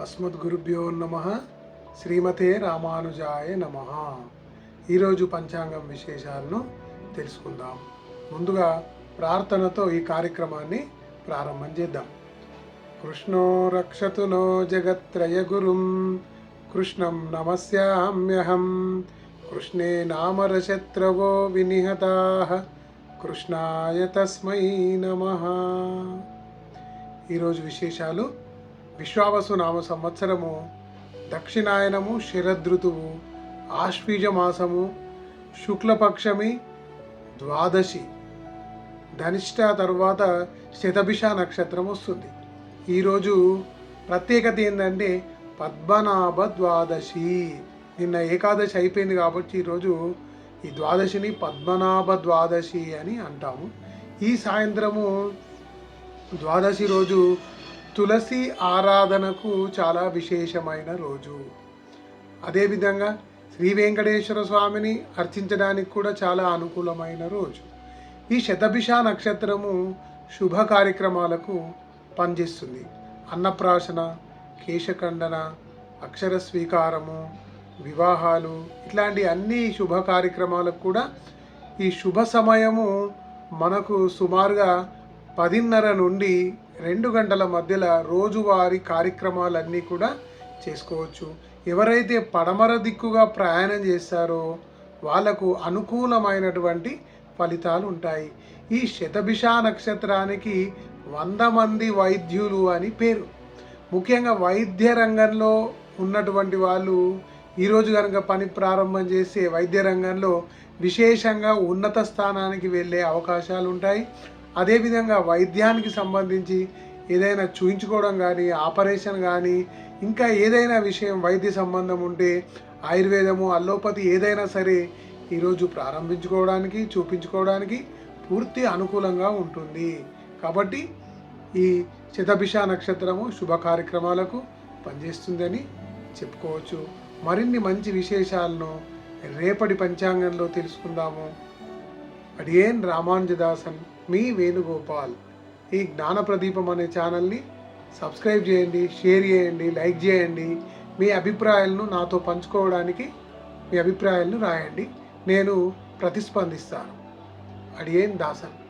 అస్మద్గురుభ్యో నమ శ్రీమతే రామానుజాయ నమ. ఈరోజు పంచాంగం విశేషాలను తెలుసుకుందాం. ముందుగా ప్రార్థనతో ఈ కార్యక్రమాన్ని ప్రారంభం చేద్దాం. కృష్ణో రక్షతు నో జగత్రయగురుం కృష్ణం నమస్యామ్యహం కృష్ణే నామరశత్రవో వినిహతా కృష్ణాయ తస్మై నమ. ఈరోజు విశేషాలు విశ్వావసు నామ సంవత్సరము దక్షిణాయనము శరదృతువు ఆశ్వీజ మాసము శుక్లపక్షమి ద్వాదశి. ధనిష్ట తర్వాత శతభిష నక్షత్రం వస్తుంది. ఈరోజు ప్రత్యేకత ఏంటంటే పద్మనాభ ద్వాదశి. నిన్న ఏకాదశి అయిపోయింది కాబట్టి ఈరోజు ఈ ద్వాదశిని పద్మనాభ ద్వాదశి అని అంటాము. ఈ సాయంత్రము ద్వాదశి రోజు తులసి ఆరాధనకు చాలా విశేషమైన రోజు. అదేవిధంగా శ్రీ వెంకటేశ్వర స్వామిని అర్చించడానికి కూడా చాలా అనుకూలమైన రోజు. ఈ శతభిష నక్షత్రము శుభ కార్యక్రమాలకు పనిచేస్తుంది. అన్నప్రాశన కేశఖండన అక్షర స్వీకారము వివాహాలు ఇట్లాంటి అన్ని శుభ కార్యక్రమాలకు కూడా ఈ శుభ సమయము మనకు సుమారుగా పదిన్నర నుండి రెండు గంటల మధ్యలో రోజువారీ కార్యక్రమాలన్నీ కూడా చేసుకోవచ్చు. ఎవరైతే పడమర దిక్కుగా ప్రయాణం చేస్తారో వాళ్ళకు అనుకూలమైనటువంటి ఫలితాలు ఉంటాయి. ఈ శతభిష నక్షత్రానికి వంద మంది వైద్యులు అని పేరు. ముఖ్యంగా వైద్య రంగంలో ఉన్నటువంటి వాళ్ళు ఈరోజు కనుక పని ప్రారంభం చేసే వైద్య రంగంలో విశేషంగా ఉన్నత స్థానానికి వెళ్ళే అవకాశాలు ఉంటాయి. అదేవిధంగా వైద్యానికి సంబంధించి ఏదైనా చూయించుకోవడం కానీ ఆపరేషన్ కానీ ఇంకా ఏదైనా విషయం వైద్య సంబంధం ఉంటే ఆయుర్వేదము అల్లోపతి ఏదైనా సరే ఈరోజు ప్రారంభించుకోవడానికి చూపించుకోవడానికి పూర్తి అనుకూలంగా ఉంటుంది. కాబట్టి ఈ శతభిష నక్షత్రము శుభ కార్యక్రమాలకు పనిచేస్తుందని చెప్పుకోవచ్చు. మరిన్ని మంచి విశేషాలను రేపటి పంచాంగంలో తెలుసుకుందాము. అడియేన్ రామానుజదాసన్. మీ వేణుగోపాల్. ఈ జ్ఞాన ప్రదీపం అనే ఛానల్ని సబ్స్క్రైబ్ చేయండి షేర్ చేయండి లైక్ చేయండి. మీ అభిప్రాయాలను నాతో పంచుకోవడానికి మీ అభిప్రాయాలను రాయండి. నేను ప్రతిస్పందిస్తాను. అడియేన్ దాసన్.